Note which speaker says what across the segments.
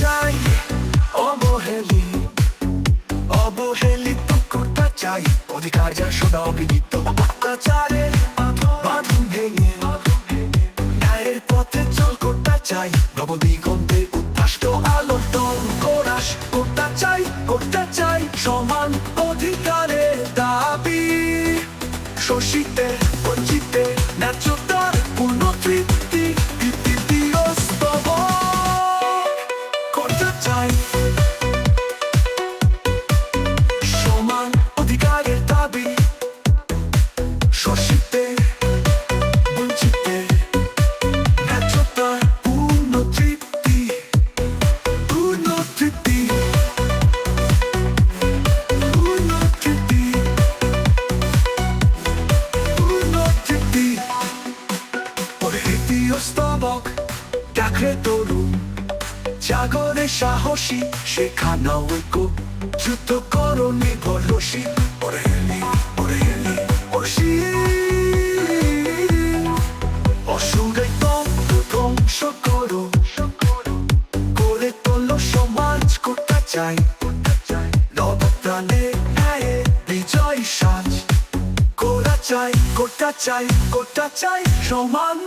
Speaker 1: চাই অবহেলি অবহেলিত করতে চাই অধিকার যা সদা অবিদিত অত্যাচারের বাঁধন ভেঙে পথে চল করতে চাই শোষিতে বঞ্চিতে ন্যায্যতার পূর্ণ তৃপ্তি করতে চাই। সমান অধিকারের দাবি। শোষিতে ডাকরে তরুণ জাগরে সাহসী শেখানো ঐক্য যুদ্ধ করো নির্ভরশীল ওরে হেলি ওরে হেলি করতে চাই। নবপ্রাণে চাই, কোটা চাই, সমান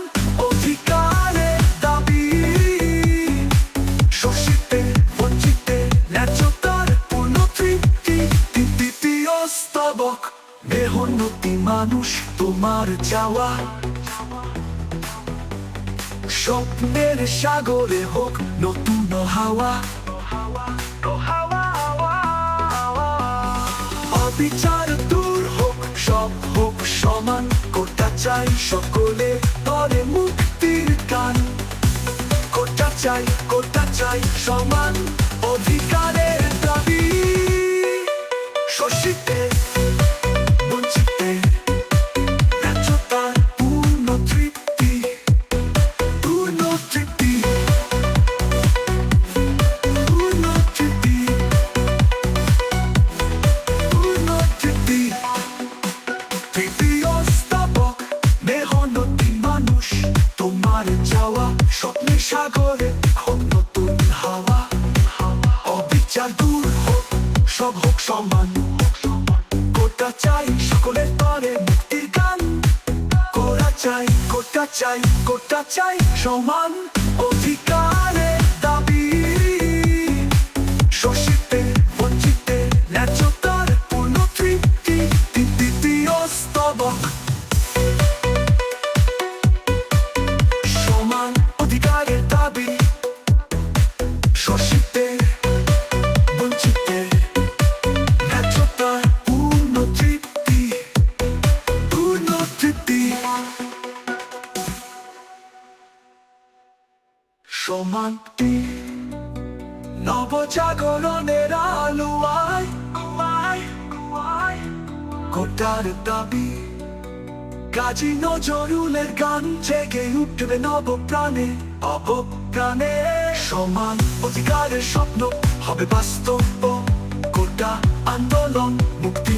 Speaker 1: মানুষ তোমার চাওয়া। স্বপ্নের সাগরে হোক নতুন হাওয়া। অবিচার দূর হোক, সব হোক সমান। কোটা চাই সকলে, তরে মুক্তির গান কোটা চাই কোটা চাই সমান। সাগরে হোক নতুন হাওয়া। অবিচার দূর হোক, সব হোক সম্মান কোটা চাই সকলের পারে মুক্তির গান। কোটা চাই কোটা চাই কোটা চাই সমান। সমাপ্তি নবজাগরণের আলোয় কোটার দাবি, কাজী নজরুলের গান জেগে উঠবে নব প্রাণে অব প্রাণে সমান অধিকারের স্বপ্ন হবে বাস্তব, কোটা আন্দোলন, মুক্তি